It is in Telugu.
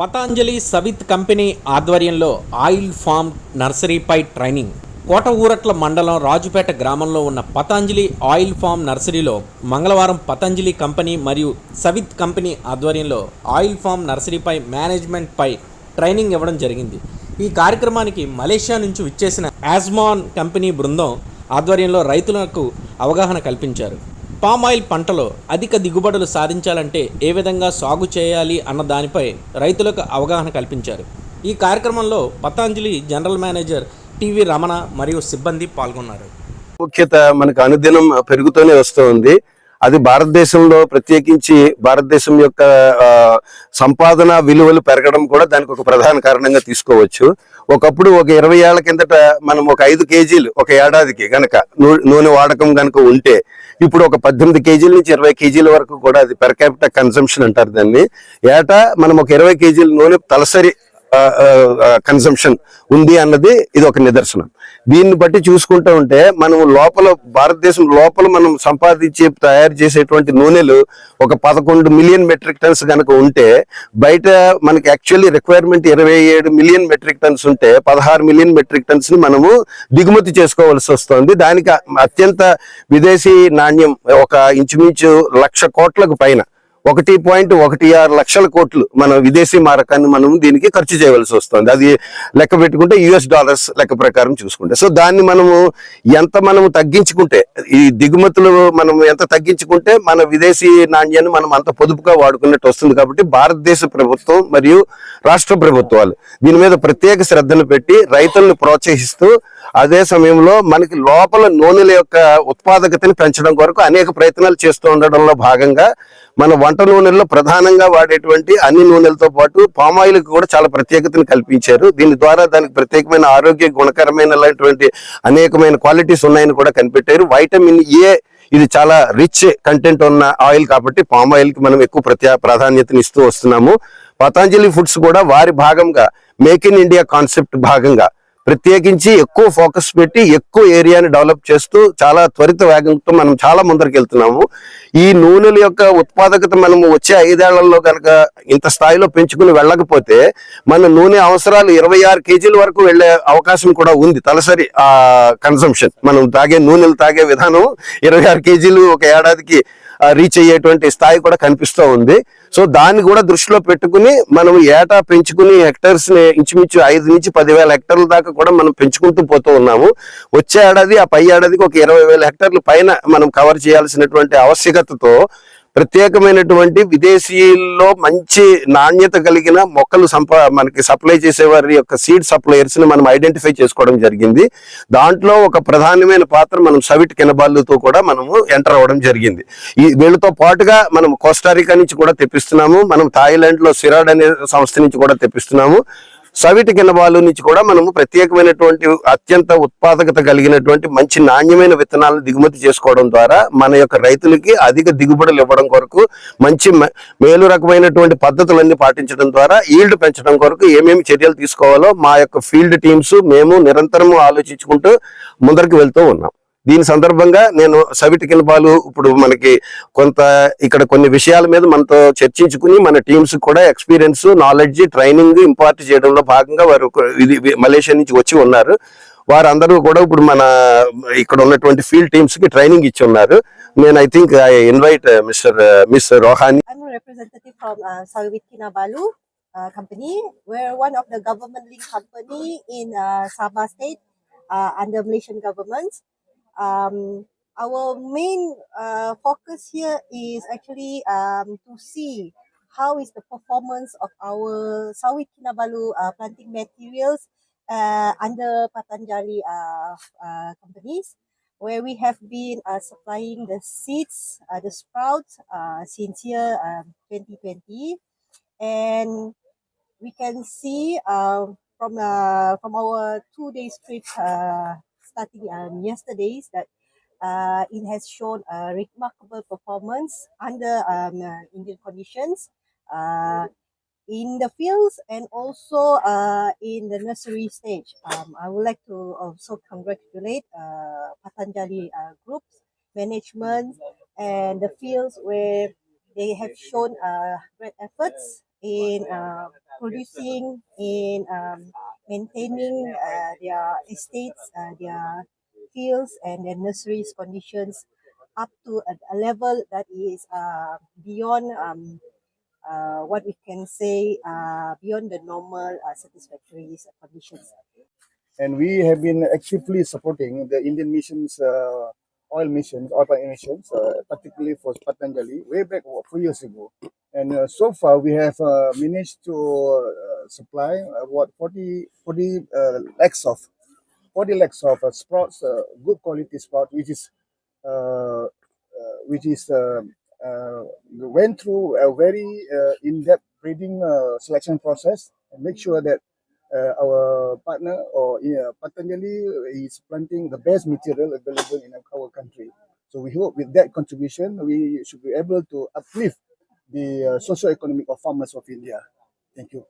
పతాంజలి సవిత్ కంపెనీ ఆధ్వర్యంలో ఆయిల్ ఫామ్ నర్సరీపై ట్రైనింగ్. కోట ఊరట్ల మండలం రాజుపేట గ్రామంలో ఉన్న పతాంజలి ఆయిల్ ఫామ్ నర్సరీలో మంగళవారం పతంజలి కంపెనీ మరియు సవిత్ కంపెనీ ఆధ్వర్యంలో ఆయిల్ ఫామ్ నర్సరీపై మేనేజ్మెంట్పై ట్రైనింగ్ ఇవ్వడం జరిగింది. ఈ కార్యక్రమానికి మలేషియా నుంచి విచ్చేసిన యాజ్మాన్ కంపెనీ బృందం ఆధ్వర్యంలో రైతులకు అవగాహన కల్పించారు. పామ్ ఆయిల్ పంటలో అధిక దిగుబడులు సాధించాలంటే ఏ విధంగా సాగు చేయాలి అన్న దానిపై రైతులకు అవగాహన కల్పించారు. ఈ కార్యక్రమంలో Patanjali general manager TV Ramana మరియు సిబ్బంది పాల్గొన్నారు. ముఖ్యత మనకు అనుదినం పెరుగుతూనే వస్తుంది అది భారతదేశంలో ప్రత్యేకించి భారతదేశం యొక్క సంపాదన విలువలు పెరగడం కూడా దానికి ఒక ప్రధాన కారణంగా తీసుకోవచ్చు. ఒకప్పుడు ఒక ఇరవై ఏళ్ళ కిందట మనం ఒక ఐదు కేజీలు ఒక ఏడాదికి గనక నూనె వాడకం గనక ఉంటే ఇప్పుడు ఒక పద్దెనిమిది కేజీల నుంచి ఇరవై కేజీల వరకు కూడా అది పెర్ క్యాపిటల్ కన్సంప్షన్ అంటారు దాన్ని. ఏటా మనం ఒక ఇరవై కేజీల నూనె తలసరి కన్సంప్షన్ ఉంది అన్నది ఇది ఒక నిదర్శనం. దీన్ని బట్టి చూసుకుంటూ ఉంటే మనం లోపల భారతదేశం లోపల మనం సంపాదించి తయారు చేసేటువంటి నూనెలు ఒక పదకొండు మిలియన్ మెట్రిక్ టన్స్ కనుక ఉంటే బయట మనకి యాక్చువల్లీ రిక్వైర్మెంట్ ఇరవై ఏడు మిలియన్ మెట్రిక్ టన్స్ ఉంటే పదహారు మిలియన్ మెట్రిక్ టన్స్ని మనము దిగుమతి చేసుకోవాల్సి వస్తుంది. దానికి అత్యంత విదేశీ నాణ్యం ఒక ఇంచుమించు లక్ష కోట్లకు పైన. ఒకటి పాయింట్ ఒకటి ఆరు లక్షల కోట్లు మన విదేశీ మారకాన్ని మనం దీనికి ఖర్చు చేయవలసి వస్తుంది. అది లెక్క పెట్టుకుంటే యుఎస్ డాలర్స్ లెక్క ప్రకారం చూసుకుంటే. సో దాన్ని మనము ఎంత మనము తగ్గించుకుంటే ఈ దిగుమతులు మనం ఎంత తగ్గించుకుంటే మన విదేశీ నాణ్యాన్ని మనం అంత పొదుపుగా వాడుకున్నట్టు వస్తుంది కాబట్టి భారతదేశ ప్రభుత్వం మరియు రాష్ట్ర ప్రభుత్వాలు దీని మీద ప్రత్యేక శ్రద్ధను పెట్టి రైతులను ప్రోత్సహిస్తూ అదే సమయంలో మనకి లోపల నూనెల యొక్క ఉత్పాదకతని పెంచడం కొరకు అనేక ప్రయత్నాలు చేస్తూ ఉండడంలో భాగంగా మన వంట నూనెల్లో ప్రధానంగా వాడేటువంటి అన్ని నూనెలతో పాటు పామాయిల్కి కూడా చాలా ప్రత్యేకతను కల్పించారు. దీని ద్వారా దానికి ప్రత్యేకమైన ఆరోగ్య గుణకరమైనటువంటి అనేకమైన క్వాలిటీస్ ఉన్నాయని కూడా కనిపెట్టారు. వైటమిన్ ఏ ఇది చాలా రిచ్ కంటెంట్ ఉన్న ఆయిల్ కాబట్టి పామ్ ఆయిల్కి మనం ఎక్కువ ప్రత్యా ప్రాధాన్యతను ఇస్తూ వస్తున్నాము. పతాంజలి ఫుడ్స్ కూడా వారి భాగంగా మేక్ ఇన్ ఇండియా కాన్సెప్ట్ భాగంగా ప్రత్యేకించి ఎక్కువ ఫోకస్ పెట్టి ఎక్కువ ఏరియాని డెవలప్ చేస్తూ చాలా త్వరిత వేగంతో మనం చాలా ముందరికి వెళ్తున్నాము. ఈ నూనెల యొక్క ఉత్పాదకత మనము వచ్చే ఐదేళ్ళలో కనుక ఇంత స్థాయిలో పెంచుకుని వెళ్ళకపోతే మన నూనె అవసరాలు ఇరవై ఆరు కేజీల వరకు వెళ్ళే అవకాశం కూడా ఉంది. తలసరి ఆ కన్సంప్షన్ మనం తాగే నూనెలు తాగే విధానం ఇరవై ఆరు కేజీలు ఒక ఏడాదికి రీచ్ అయ్యేటువంటి స్థాయి కూడా కనిపిస్తూ ఉంది. సో దాన్ని కూడా దృష్టిలో పెట్టుకుని మనం ఏటా పెంచుకుని హెక్టర్స్ని ఇంచుమించు ఐదు నుంచి పదివేల హెక్టర్ల దాకా కూడా మనం పెంచుకుంటూ పోతూ ఉన్నాము. వచ్చే ఏడాది ఆ పై ఏడాదికి ఒక ఇరవై వేల హెక్టర్ల పైన మనం కవర్ చేయాల్సినటువంటి ఆవశ్యకతతో ప్రత్యేకమైనటువంటి విదేశీయుల్లో మంచి నాణ్యత కలిగిన మొక్కలు సంప మనకి సప్లై చేసే వారి యొక్క సీడ్ సప్లయర్స్ని మనం ఐడెంటిఫై చేసుకోవడం జరిగింది. దాంట్లో ఒక ప్రధానమైన పాత్ర మనం సవిట్ కెనబాళ్ళతో కూడా మనము ఎంటర్ అవ్వడం జరిగింది. ఈ వీళ్ళతో పాటుగా మనం కోస్టారికా నుంచి కూడా తెప్పిస్తున్నాము. మనం థాయిలాండ్లో సిరాడ్ అనే సంస్థ నుంచి కూడా తెప్పిస్తున్నాము. సవిటి కినబాలు నుంచి కూడా మనము ప్రత్యేకమైనటువంటి అత్యంత ఉత్పాదకత కలిగినటువంటి మంచి నాణ్యమైన విత్తనాలను దిగుమతి చేసుకోవడం ద్వారా మన యొక్క రైతులకి అధిక దిగుబడులు ఇవ్వడం కొరకు మంచి మేలు రకమైనటువంటి పద్ధతులన్నీ పాటించడం ద్వారా ఈల్డ్ పెంచడం కొరకు ఏమేమి చర్యలు తీసుకోవాలో మా యొక్క ఫీల్డ్ టీమ్స్ మేము నిరంతరము ఆలోచించుకుంటూ ముందరికి వెళ్తూ ఉన్నాం. దీని సందర్భంగా నేను సవిటి కిలపాలు ఇప్పుడు మనకి కొంత ఇక్కడ కొన్ని విషయాల మీద మనతో చర్చించుకుని మన టీమ్స్ కూడా ఎక్స్పీరియన్స్ నాలెడ్జ్ ట్రైనింగ్ ఇంపార్ట్ చేయడంలో భాగంగా వారు ఇది మలేషియా నుంచి వచ్చి ఉన్నారు వారందరూ కూడా ఇప్పుడు మన ఇక్కడ ఉన్నటువంటి ఫీల్డ్ టీమ్స్కి ట్రైనింగ్ ఇచ్చి ఉన్నారు నేను I think I invite mister miss Rohani uh, uh, company. We're one of the government-linked company in uh, Sabah state uh, under Malaysian government. Um, our main uh, focus here is actually um, to see how is the performance of our Sawit Kinabalu uh, planting materials uh, under Patanjali uh, uh, companies where we have been uh, supplying the seeds, uh, the sprouts, uh, since year um, 2020, and we can see um, from uh, from our two days trip uh, starting um, yesterday's that uh, it has shown a remarkable performance under um, uh, Indian conditions. Uh, in the fields and also uh, in the nursery stage. Um, I would like to also congratulate uh, Patanjali uh, groups, management, and the fields where they have shown uh, great efforts in uh, producing, in um, maintaining uh, their estates, uh, their fields, and their nurseries conditions up to a, a level that is uh, beyond um, uh, what we can say uh, beyond the normal uh, satisfactory conditions. and we have been actively supporting the Indian missions, uh, oil missions, oil missions, uh, particularly for Patanjali, way back uh, four years ago. And uh, so far, we have uh, managed to uh, supply uh, what 40, 40 uh, lakhs of 40 lakhs of uh, sprouts, uh, good quality sprout, which is uh, uh, which is uh, uh, went through a very uh, in-depth breeding uh, selection process and make sure that uh, our partner or uh, Patanjali is planting the best material available in our country. So we hope with that contribution, we should be able to uplift the uh, socio-economic of farmers of India. Thank you.